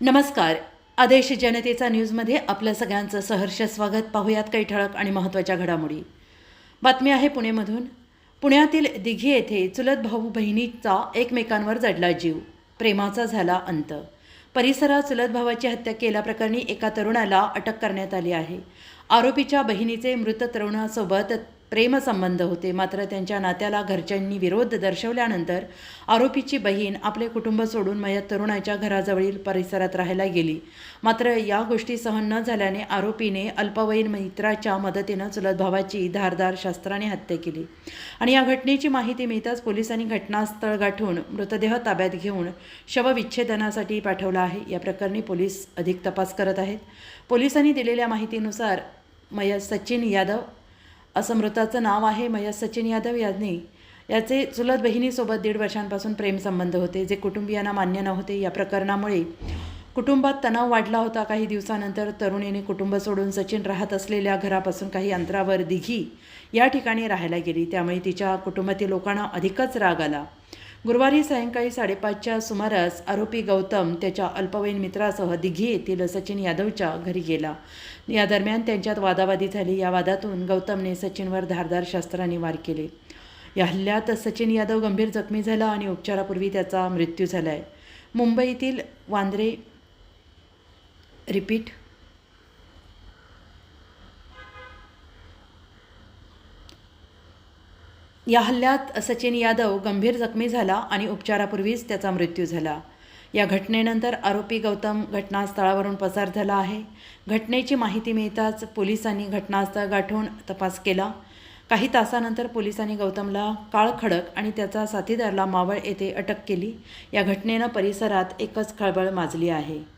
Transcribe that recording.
नमस्कार. आदेश जनतेचा न्यूजमध्ये आपलं सगळ्यांचं सहर्ष स्वागत. पाहुयात काही ठळक आणि महत्त्वाच्या घडामोडी. बातमी आहे पुणेमधून. पुण्यातील दिघी येथे चुलत भाऊ बहिणीचा एकमेकांवर जडला जीव. प्रेमाचा झाला अंत. परिसरात चुलत भावाची हत्या केल्याप्रकरणी एका तरुणाला अटक करण्यात आली आहे. आरोपीच्या बहिणीचे मृत तरुणासोबत प्रेमसंबंध होते. मात्र त्यांच्या नात्याला घरच्यांनी विरोध दर्शवल्यानंतर आरोपीची बहीण आपले कुटुंब सोडून मयत तरुणाच्या घराजवळील परिसरात राहायला गेली. मात्र या गोष्टी सहन न झाल्याने आरोपीने अल्पवयीन मित्राच्या मदतीनं चुलत भावाची धारदार शस्त्राने हत्या केली. आणि या घटनेची माहिती मिळताच पोलिसांनी घटनास्थळ गाठून मृतदेह ताब्यात घेऊन शवविच्छेदनासाठी पाठवला आहे. या प्रकरणी पोलीस अधिक तपास करत आहेत. पोलिसांनी दिलेल्या माहितीनुसार मयत सचिन यादव असं मृताचं नाव आहे मया सचिन यादव यांनी. याचे चुलत बहिणीसोबत दीड वर्षांपासून प्रेमसंबंध होते जे कुटुंबियांना मान्य नव्हते. या प्रकरणामुळे कुटुंबात तणाव वाढला होता. काही दिवसानंतर तरुणीने कुटुंब सोडून सचिन राहत असलेल्या घरापासून काही अंतरावर दिघी या ठिकाणी राहायला गेली. त्यामुळे तिच्या कुटुंबातील लोकांना अधिकच राग आला. गुरुवारी सायंकाळी साडेपाचच्या सुमारास आरोपी गौतम त्याच्या अल्पवयीन मित्रासह दिघी येथील सचिन यादवच्या घरी गेला. या दरम्यान त्यांच्यात वादावादी झाली. या वादातून गौतमने सचिनवर धारदार शस्त्राने वार केले. या हल्ल्यात सचिन यादव गंभीर जखमी झाला आणि उपचारापूर्वी त्याचा मृत्यू झाला आहे मुंबईतील वांद्रे रिपीट या हल्ल्यात सचिन यादव गंभीर जखमी झाला आणि उपचारापूर्वीच त्याचा मृत्यू झाला. या घटनेनंतर आरोपी गौतम घटनास्थळावरून पसार झाला आहे. घटनेची माहिती मिळताच पोलिसांनी घटनास्थळ गाठून तपास केला. काही तासानंतर पोलिसांनी गौतमला काळखडक आणि त्याचा साथीदारला मावळ येथे अटक केली. या घटनेनं परिसरात एकच खळबळ माजली आहे.